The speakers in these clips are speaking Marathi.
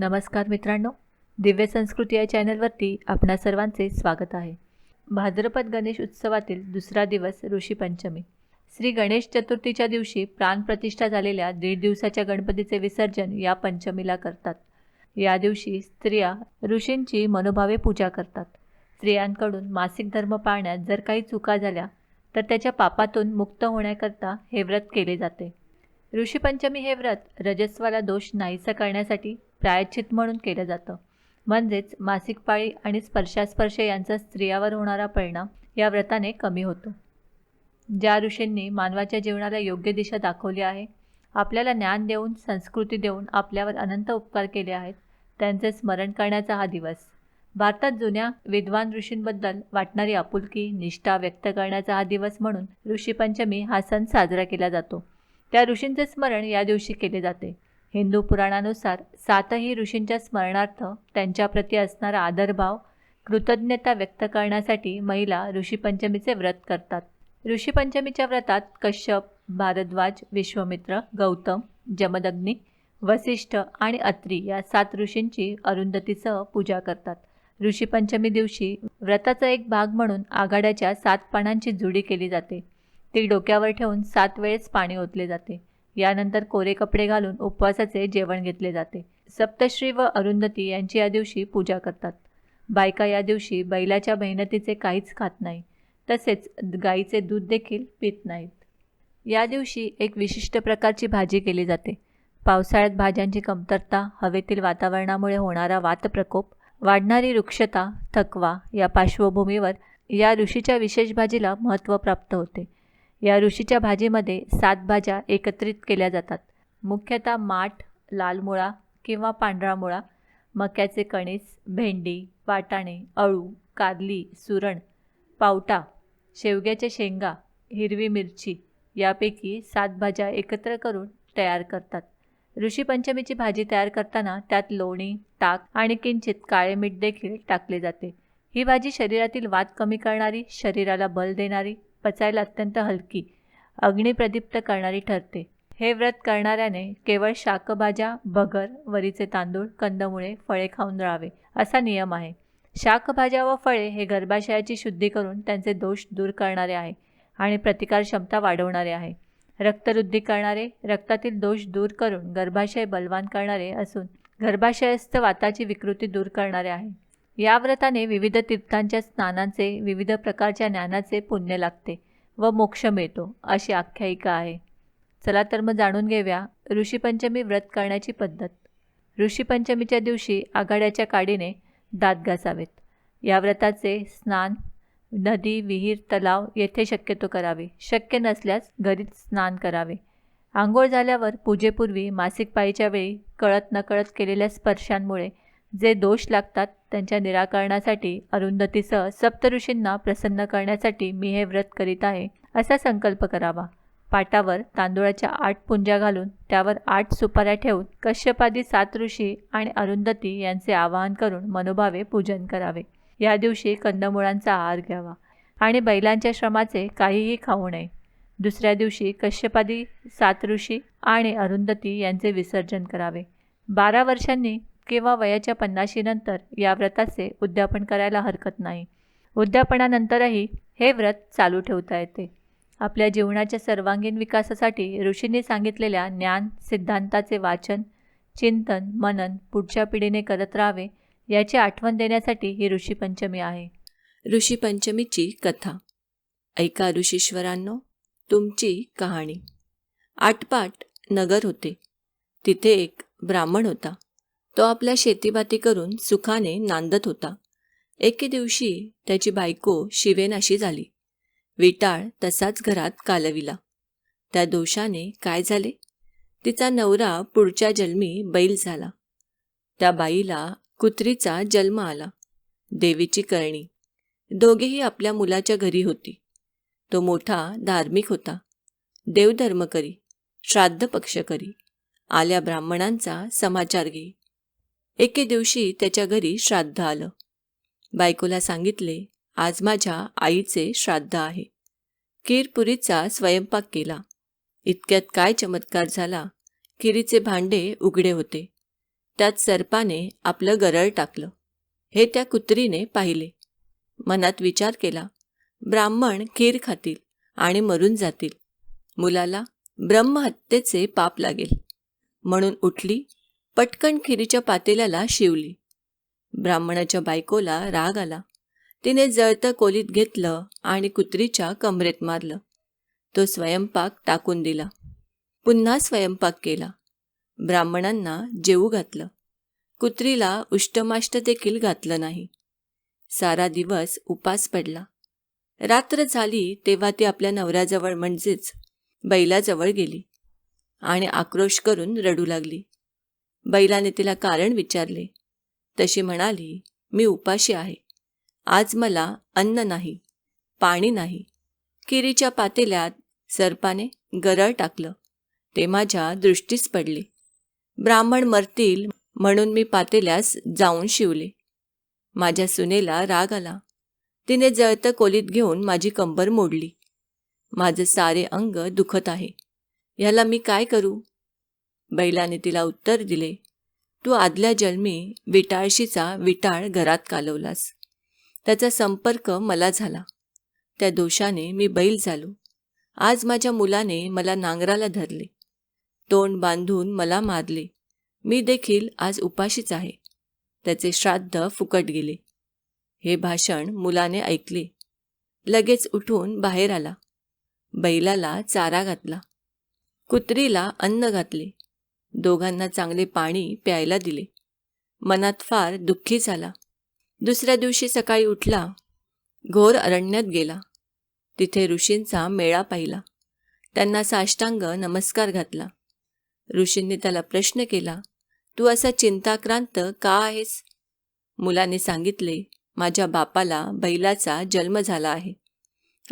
नमस्कार मित्रांनो दिव्य संस्कृती या चॅनलवरती आपणा सर्वांचे स्वागत आहे. भाद्रपद गणेश उत्सवातील दुसरा दिवस ऋषीपंचमी श्री गणेश चतुर्थीच्या दिवशी प्राणप्रतिष्ठा झालेल्या दीड दिवसाच्या गणपतीचे विसर्जन या पंचमीला करतात. या दिवशी स्त्रिया ऋषींची मनोभावे पूजा करतात. स्त्रियांकडून मासिक धर्म पाळण्यात जर काही चुका झाल्या तर त्याच्या पापातून मुक्त होण्याकरता हे व्रत केले जाते. ऋषीपंचमी हे व्रत रजस्वाला दोष नाहीसा करण्यासाठी प्रायश्चित म्हणून केलं जातं. म्हणजेच मासिक पाळी आणि स्पर्शास्पर्श यांचा स्त्रियावर होणारा परिणाम या व्रताने कमी होतो. ज्या ऋषींनी मानवाच्या जीवनाला योग्य दिशा दाखवली आहे आपल्याला ज्ञान देऊन संस्कृती देऊन आपल्यावर अनंत उपकार केले आहेत त्यांचे स्मरण करण्याचा हा दिवस. भारतात जुन्या विद्वान ऋषींबद्दल वाटणारी आपुलकी निष्ठा व्यक्त करण्याचा हा दिवस म्हणून ऋषीपंचमी हा सण साजरा केला जातो. त्या ऋषींचे स्मरण या दिवशी केले जाते. हिंदू पुराणानुसार सातही ऋषींच्या स्मरणार्थ त्यांच्याप्रती असणारा आदरभाव कृतज्ञता व्यक्त करण्यासाठी महिला ऋषीपंचमीचे व्रत करतात. ऋषीपंचमीच्या व्रतात कश्यप भारद्वाज विश्वमित्र गौतम जमदग्नी वसिष्ठ आणि अत्री या सात ऋषींची अरुंधतीसह पूजा करतात. ऋषीपंचमी दिवशी व्रताचा एक भाग म्हणून आघाड्याच्या सात पानांची जुडी केली जाते. ती डोक्यावर ठेवून सात वेळेस पाणी ओतले जाते. यानंतर कोरे कपडे घालून उपवासाचे जेवण घेतले जाते. सप्तश्री व अरुंधती यांची या दिवशी पूजा करतात. बायका या दिवशी बैलाच्या मेहनतीचे काहीच खात नाही. तसेच गाईचे दूध देखील पित नाहीत. या दिवशी एक विशिष्ट प्रकारची भाजी केली जाते. पावसाळ्यात भाज्यांची कमतरता हवेतील वातावरणामुळे होणारा वातप्रकोप वाढणारी वृक्षता थकवा या पार्श्वभूमीवर या ऋषीच्या विशेष भाजीला महत्त्व प्राप्त होते. या ऋषीच्या भाजीमध्ये सात भाज्या एकत्रित केल्या जातात. मुख्यतः माठ लाल मुळा किंवा पांढरा मुळा मक्याचे कणीस भेंडी वाटाणे अळू कारली सुरण पावटा शेवग्याच्या शेंगा हिरवी मिरची यापैकी सात भाज्या एकत्र करून तयार करतात. ऋषीपंचमीची भाजी तयार करताना त्यात लोणी ताक आणि किंचित काळे मीठ देखील टाकले जाते. ही भाजी शरीरातील वात कमी करणारी शरीराला बल देणारी पचायला अत्यंत हलकी. अग्निप्रदीप्त करणारी ठरते. हे व्रत करणाऱ्याने केवळ शाकभाज्या भगर वरीचे तांदूळ कंदमुळे फळे खाऊन राहावे असा नियम आहे. शाकभाज्या व फळे हे गर्भाशयाची शुद्धी करून त्यांचे दोष दूर करणारे आहे आणि प्रतिकार क्षमता वाढवणारे आहे. रक्तरुद्धी करणारे रक्तातील दोष दूर करून गर्भाशय बलवान करणारे असून गर्भाशयस्थ वाताची विकृती दूर करणारे आहे. या व्रताने विविध तीर्थांच्या स्नानांचे विविध प्रकारच्या ज्ञानाचे पुण्य लागते व मोक्ष मिळतो अशी आख्यायिका आहे. चला तर मग जाणून घेऊया ऋषीपंचमी व्रत करण्याची पद्धत. ऋषीपंचमीच्या दिवशी आघाड्याच्या काडीने दात घासावेत. या व्रताचे स्नान नदी विहीर तलाव येथे शक्यतो करावे. शक्य नसल्यास घरीच स्नान करावे. आंघोळ झाल्यावर पूजेपूर्वी मासिक पाळीच्या वेळी कळत नकळत केलेल्या स्पर्शांमुळे जे दोष लागतात त्यांच्या निराकरणासाठी अरुंधतीसह सप्तऋषींना प्रसन्न करण्यासाठी मी हे व्रत करीत आहे असा संकल्प करावा. पाटावर तांदूळाच्या आठ पुंजा घालून त्यावर आठ सुपाऱ्या ठेवून कश्यपादी सात ऋषी आणि अरुंधती यांचे आवाहन करून मनोभावे पूजन करावे. या दिवशी कंदमुळांचा आहार घ्यावा आणि बैलांच्या श्रमाचे काहीही खाऊ नये. दुसऱ्या दिवशी कश्यपादी सात ऋषी आणि अरुंधती यांचे विसर्जन करावे. बारा वर्षांनी किंवा वयाच्या पन्नाशीनंतर या व्रताचे उद्यापन करायला हरकत नाही. उद्यापनानंतरही हे व्रत चालू ठेवता येते. आपल्या जीवनाच्या सर्वांगीण विकासासाठी ऋषींनी सांगितलेल्या ज्ञान सिद्धांताचे वाचन चिंतन मनन पुढच्या पिढीने करत राहावे याची आठवण देण्यासाठी ही ऋषीपंचमी आहे. ऋषीपंचमीची कथा. ऐका ऋषीश्वरांनो तुमची कहाणी. आटपाट नगर होते. तिथे एक ब्राह्मण होता. तो आपल्या शेतीबाती करून सुखाने नांदत होता. एके दिवशी त्याची बायको शिवेनाशी झाली. विटाळ तसाच घरात कालविला. त्या दोषाने काय झाले? तिचा नवरा पुढच्या जन्मी बैल झाला. त्या बाईला कुत्रीचा जन्म आला. देवीची करणी. दोघेही आपल्या मुलाच्या घरी होती. तो मोठा धार्मिक होता. देवधर्म करी श्राद्ध पक्ष करी आल्या ब्राह्मणांचा समाचार घे. एके दिवशी त्याच्या घरी श्राद्ध आलं. बायकोला सांगितले आज माझ्या आईचे श्राद्ध आहे. खीरपुरीचा स्वयंपाक केला. इतक्यात काय चमत्कार झाला. खिरीचे भांडे उघडे होते. त्यात सर्पाने आपलं गरळ टाकलं. हे त्या कुत्रीने पाहिले. मनात विचार केला. ब्राह्मण खीर खातील आणि मरून जातील. मुलाला ब्रह्महत्येचे पाप लागेल. म्हणून उठली पटकन खिरीच्या पातेल्याला शिवली. ब्राह्मणाच्या बायकोला राग आला. तिने जळतं कोलीत घेतलं आणि कुत्रीच्या कमरेत मारलं. तो स्वयंपाक टाकून दिला. पुन्हा स्वयंपाक केला. ब्राह्मणांना जेवू घातलं. कुत्रीला उष्टमाष्ट देखील घातलं नाही. सारा दिवस उपास पडला. रात्र झाली तेव्हा ती आपल्या नवऱ्याजवळ म्हणजेच बैलाजवळ गेली आणि आक्रोश करून रडू लागली. बैलाने तिला कारण विचारले. तशी म्हणाली मी उपाशी आहे. आज मला अन्न नाही पाणी नाही. किरीच्या पातेल्यात सर्पाने गरळ टाकलं. ते माझ्या दृष्टीस पडले. ब्राह्मण मरतील म्हणून मी पातेल्यास जाऊन शिवले. माझ्या सुनेला राग आला. तिने जळतं कोलीत घेऊन माझी कंबर मोडली. माझं सारे अंग दुखत आहे. ह्याला मी काय करू? बैलाने तिला उत्तर दिले तू आदल्या जन्मी विटाळशीचा विटाळ घरात कालवलास. त्याचा संपर्क मला झाला. त्या दोषाने मी बैल झालो. आज माझ्या मुलाने मला नांगराला धरले. तोंड बांधून मला मारले. मी देखील आज उपाशीच आहे. त्याचे श्राद्ध फुकट गेले. हे भाषण मुलाने ऐकले. लगेच उठून बाहेर आला. बैलाला चारा घातला. कुत्रीला अन्न घातले. दोघांना चांगले पाणी प्यायला दिले. मनात फार दुःखी झाला. दुसऱ्या दिवशी सकाळी उठला. घोर अरण्यात गेला. तिथे ऋषींचा मेळा पाहिला. त्यांना साष्टांग नमस्कार घातला. ऋषींनी त्याला प्रश्न केला तू असा चिंताक्रांत का आहेस? मुलाने सांगितले माझ्या बापाला बैलाचा जन्म झाला आहे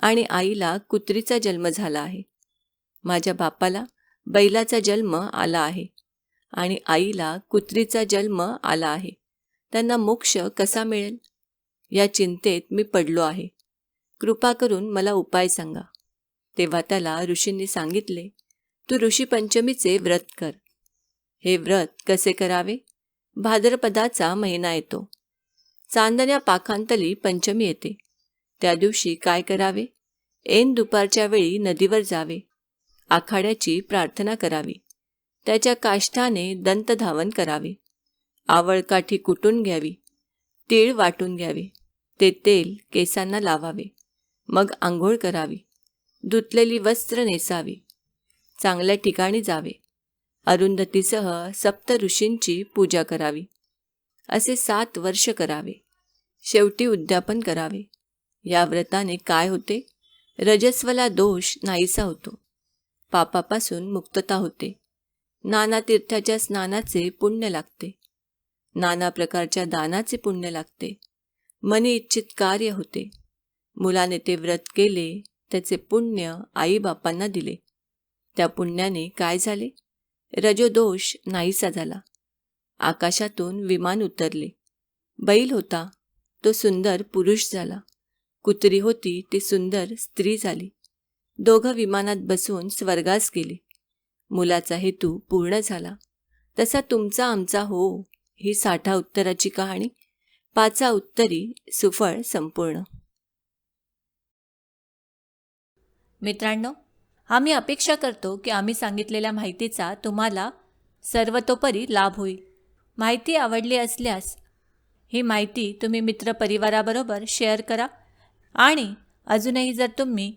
आणि आईला कुत्रीचा जन्म झाला आहे. माझ्या बापाला बैलाचा जन्म आला आहे आणि आईला कुत्रीचा जन्म आला आहे. त्यांना मोक्ष कसा मिळेल? या चिंतेत मी पडलो आहे. कृपा करून मला उपाय सांगा. तेव्हा त्याला ऋषींनी सांगितले तू ऋषी पंचमीचे व्रत कर. हे व्रत कसे करावे? भाद्रपदाचा महिना येतो. चांदण्या पाखांतली पंचमी येते. त्या दिवशी काय करावे? ऐन दुपारच्या वेळी नदीवर जावे. आखाड्याची प्रार्थना करावी. त्याच्या काष्ठाने दंतधावन करावे. आवळकाठी कुटून घ्यावी. तीळ वाटून घ्यावे. ते तेल केसांना लावावे. मग आंघोळ करावी. धुतलेली वस्त्र नेसावी. चांगल्या ठिकाणी जावे. अरुंधतीसह सप्त ऋषींची पूजा करावी. असे सात वर्ष करावे. शेवटी उद्यापन करावे. या व्रताने काय होते? रजस्वला दोष नाहीसा होतो. पापापासून मुक्तता होते. नाना तीर्थाच्या स्नानाचे पुण्य लागते. नाना प्रकारच्या दानाचे पुण्य लागते. मनी इच्छित कार्य होते. मुलाने ते व्रत केले त्याचे पुण्य आईबापांना दिले. त्या पुण्याने काय झाले? रजोदोष नाहीसा झाला. आकाशातून विमान उतरले. बैल होता. तो सुंदर पुरुष झाला. कुत्री होती ती सुंदर स्त्री झाली. दोघं विमानात बसून स्वर्गास गेले. मुलाचा हेतू पूर्ण झाला. तसा तुमचा आमचा हो ही साठा उत्तराची कहाणी. पाचा उत्तरी सुफळ संपूर्ण. मित्रांनो आम्ही अपेक्षा करतो की आम्ही सांगितलेल्या माहितीचा तुम्हाला सर्वतोपरी लाभ होईल. माहिती आवडली असल्यास ही माहिती तुम्ही मित्रपरिवाराबरोबर शेअर करा. आणि अजूनही जर तुम्ही